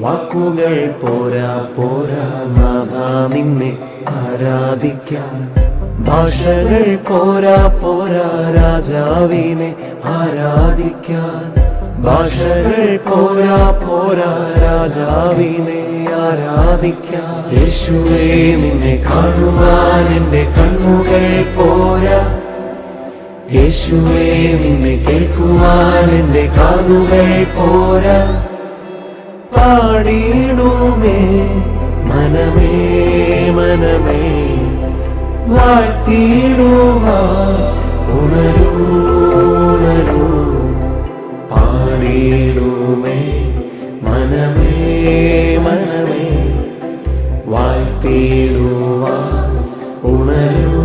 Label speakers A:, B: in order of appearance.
A: വാക്കുകൾ പോരാ പോരാ നാഥ നിന്നെ ആരാധിക്കാൻ ഭാഷകൾ പോരാ പോരാ രാജാവിനെ ആരാധിക്കാൻ ഭാഷകൾ പോരാ പോരാ രാജാവിനെ ആരാധിക്കാൻ യേശുവേ നിന്നെ കാണുവാൻ എന്റെ കണ്ണുകൾ പോരാ. യേശുവേ നിന്നെ കേൾക്കുവാൻ എന്റെ കാതുകൾ പോരാ. പാടിയിടുമേ. മനമേ മനമേ വാഴ്ത്തിയിടുക ഉണരൂ. പാടിയിടുമേ. മനമേ മനമേ വാഴ്ത്തിയിടുവാ. ഉണരൂ